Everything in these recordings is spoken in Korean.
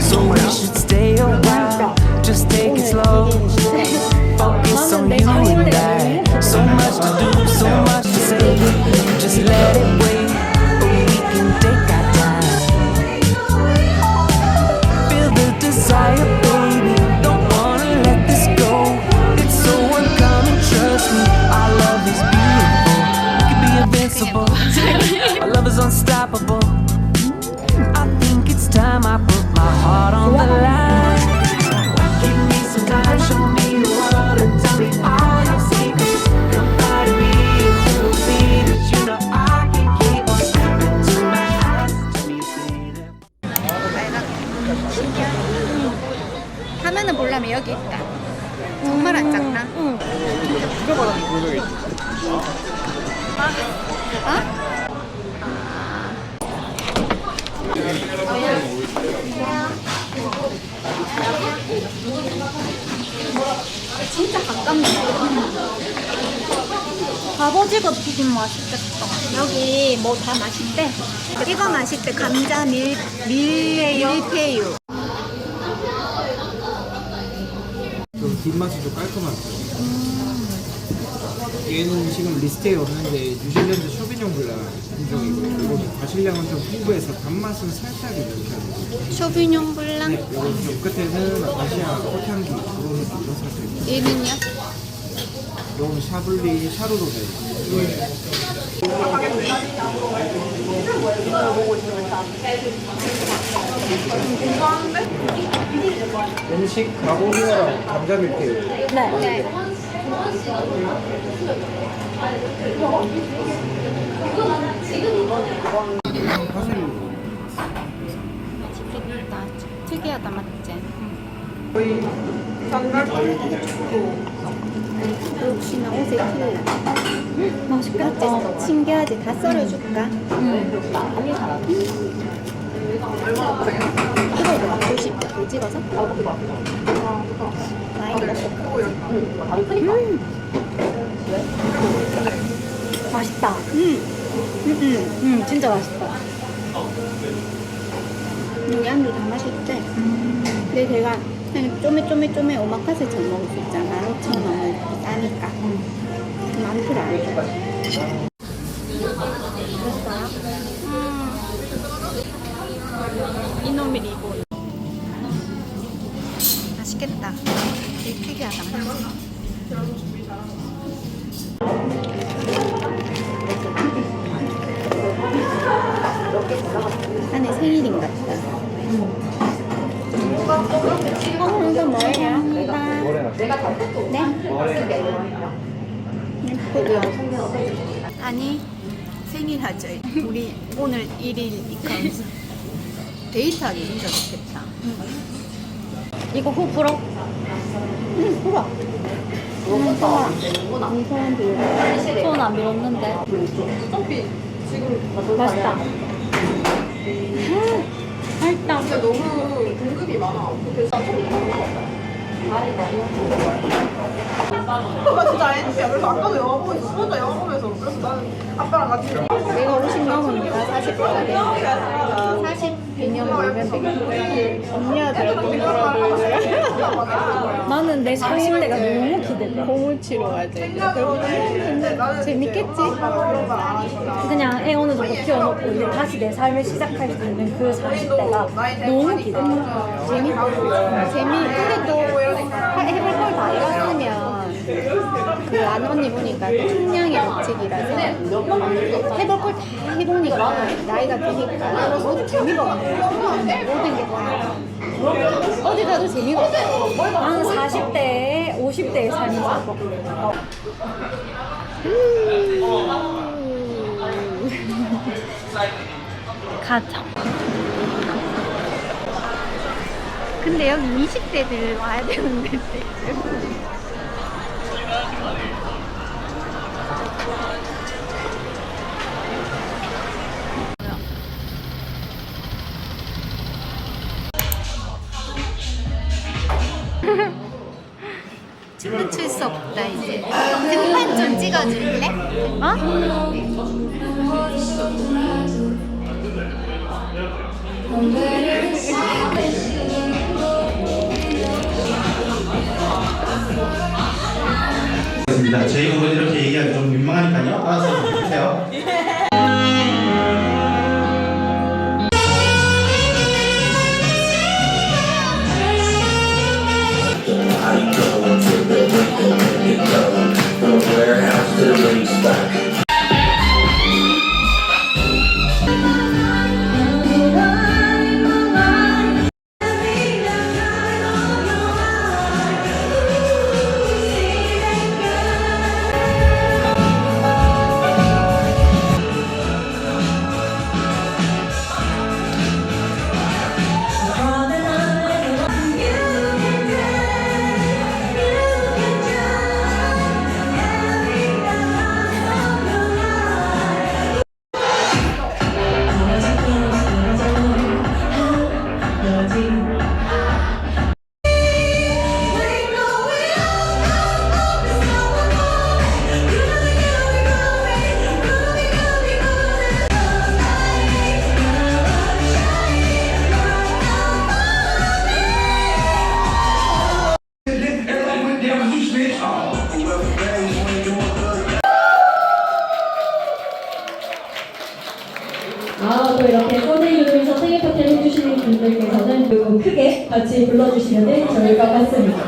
So we should stay a while. Just take it slow. Focus on you and I. So much to do, so much to say. Just let it wait. 여기 있다. 정말 안 작나? 응. 분명히 어? 진짜 가깝네. 갑오징어 튀김 맛있겠다. 여기 뭐 다 맛있대. 이거 맛있대. 감자 밀, 밀, 밀푀유. 좀 뒷맛이 좀 깔끔하죠. 얘는 지금 리스트에 없는데 뉴질랜드 쇼비뇽 블라品종이고 이거는 과실량은 좀 풍부해서 단맛은 살짝 있는 쇼비뇽 블랑. 이거 좀 끝에는 아시아 꽃향기 그런 느낌도 살짝 있고 얘는요? 이건 샤블리 샤르도 네 음식 가공이랑 감자 밀푀유 네. 사실 맛있겠다. 특이하다, 맞지? 역시나 옷에 티 맛있겠다. 신기하지? 다 썰어줄까? 응. 이거 먹고 싶다. 물 찍어서? 많이 먹고. 음. 맛있다. 음. 음, 음, 음, 진짜 맛있다. 여기 안주 다 맛있대. 근데 제가 그냥 쪼매쪼매쪼매 오마카세처럼 먹을 수 있잖아. 15,000원 싸니까. 많더라. 맛있어요? 이놈이 리본. 맛있겠다. 되게 특이하다. 안에 생일인 것 같다. 뭐예요? 네? 아니, 생일 하죠. 우리 오늘 1일이니까. 데이트하기 진짜 좋겠다. 이거 후 불어? 응, 불어. 응, 소원. 응, 소원 빌려. 소원 안 빌었는데. 맛있다. 음, 맛있다. 근데 너무 등급이 많아. 그래서 나 진짜 아이언티야. 그래서 아까도 영화 보고 있어. 혼자 영화 보면서. 그래서 나는 아빠랑 같이 내가 50 넘으니까 40 가야 되니까 40 놀면 되겠다. 나는 내 40대가 너무 기대돼. 공을 치러 가야 돼. 재밌겠지? 거안 하시나. 그냥 애 어느 정도 키워놓고 이제 다시 내 삶을 시작할 수 있는 그 40대가 너무 기대돼. 재밌, 재미, 근데 또 하- 해볼 걸 다 해봤으면 그 안 언니 보니까 총량의 법칙이라서 해볼 걸 다 해보니까 나이가 드니까 모두 재미가 없네. 모든 게 다. 어디 가도 재미가 없어. 나는 40대, 50대의 삶이 좋고. 가자. 근데 여기 20대들 와야 되는데. 춤을 출 수 없다 이제 등판 좀 찍어줄래? 어? 음. ya. 같이 불러주시면 저희가 맞습니다.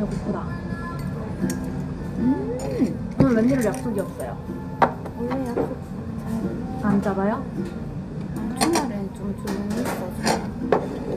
배고프다. 음, 오늘 웬일로 약속이 없어요? 원래 약속 안 잡아요? 주말엔 좀 조용히 있어서.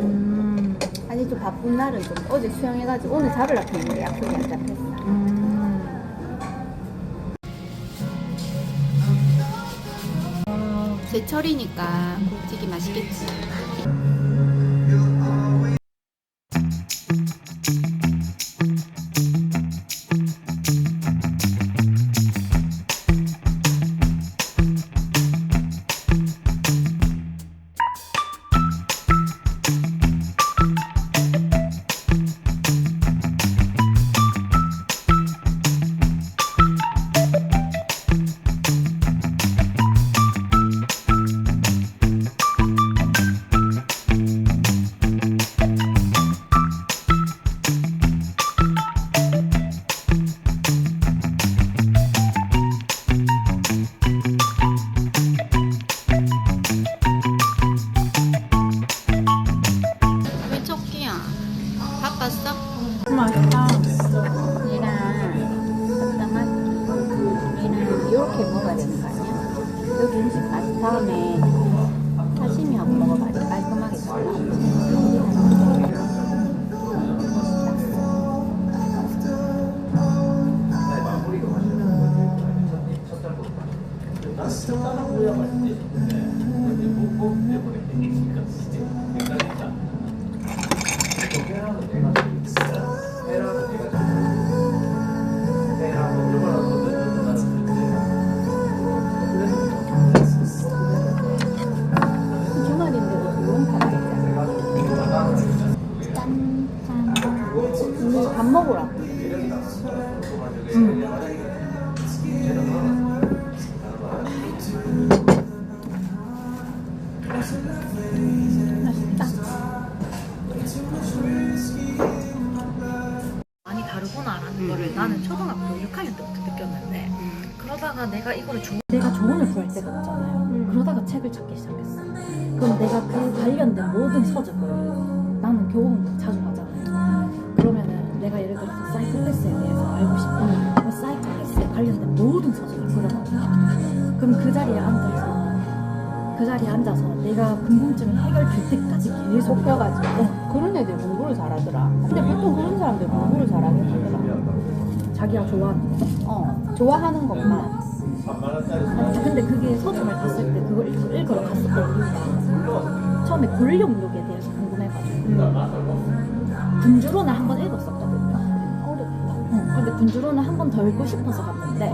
음, 아니 좀 바쁜 날은 좀 어제 수영해가지고 오늘 잡으려고 했는데 약속이 안 잡혔어. 음. 제철이니까 튀기 맛있겠지. 우리 밥 먹으라. 많이 다르구나 라는 거를 나는 초등학교 6학년 때부터 느꼈는데 그러다가 내가 이거를 좋아 내가 조언을 구할 데가 없잖아요. 그러다가 책을 찾기 시작했어. 그럼 내가 그 관련된 모든 서적을 나는 교보문고 자주 가잖아요. 그러면은 내가 예를 들어서 사이코패스에 대해서 알고 싶으면 그 사이코패스에 관련된 모든 서적을 보려고 그럼 그 자리에 앉아서 그 자리에 앉아서 내가 궁금증이 해결될 때까지 계속 펴가지고. 어, 그런 애들 공부를 잘하더라. 근데 보통 그런 사람들 공부를 잘하게 하더라. 자기가 좋아하는 거. 어, 좋아하는 것만. 근데 그게 서점을 갔을 때 그걸 읽- 읽으러 갔었던 이유가 처음에 권력욕에 대해서 궁금해가지고 군주론을 한번 읽었었거든요. 어렵다. 어, 근데 군주론을 한 번 더 읽고 싶어서 갔는데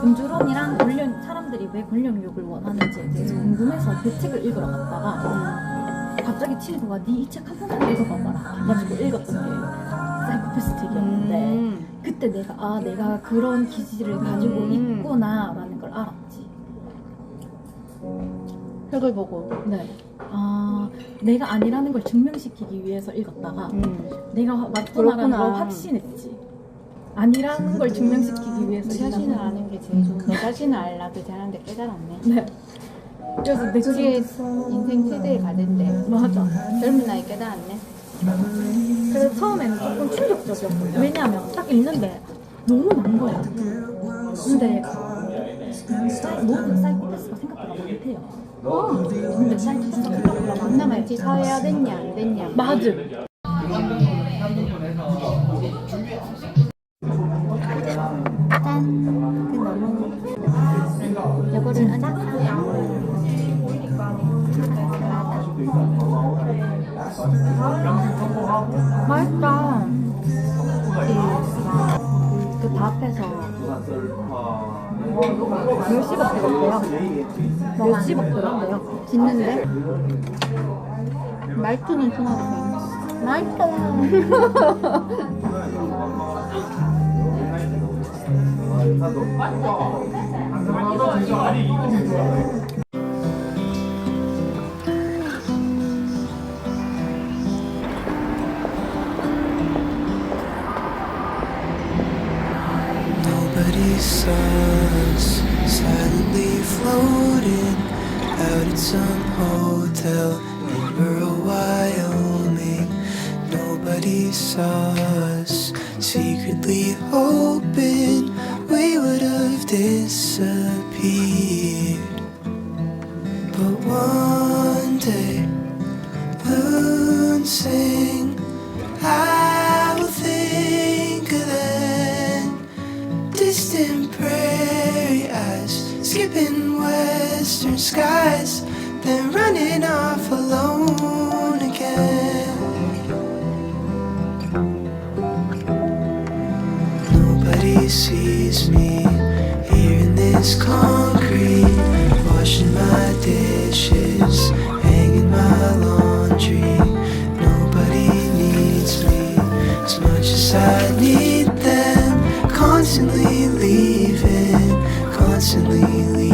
군주론이랑 권력 사람들이 왜 권력욕을 원하는지에 대해서 궁금해서 그 책을 읽으러 갔다가 갑자기 친구가 네 이 책 한 번만 읽어봐봐라 해가지고 읽었던 게 사이코패스 책이었는데 음. 그때 내가 아 내가 그런 기질을 가지고 음. 있구나라는 걸 알았지. 책을 보고. 네. 아 내가 아니라는 걸 증명시키기 위해서 읽었다가 음. 내가 맞구나라는. 걸 확신했지. 아니라는 걸 증명시키기 위해서 그 자신을. 아는 게 제일 좋은. 너 자신을 알라도 잘하는데 깨달았네. 네. 그래서 내 그게 책 인생 최대의 과제인데. 맞아. 젊은 나이 깨달았네. 그래서 처음에는 조금 충격적이었고 왜냐하면 딱 읽는데 너무 난 거야. 근데 모든 사이코패스가 생각보다 많대요. 근데 사이코패스가 생각보다 많나 많지. 사회화 됐냐, 안 됐냐. 맞음. 짠. 그 너무. 이거를 하자. 맛있다. 그, 그 앞에서 몇십억 들었대요. 몇십억 들었대요. 짓는데? 말투는. 말투. Nobody など。Disappeared. But one day, moon sing, I will think of then distant prairie eyes, skipping western skies, then running off alone again. Nobody sees me is concrete. Washing my dishes, hanging my laundry. Nobody needs me as much as I need them. Constantly leaving, constantly leaving.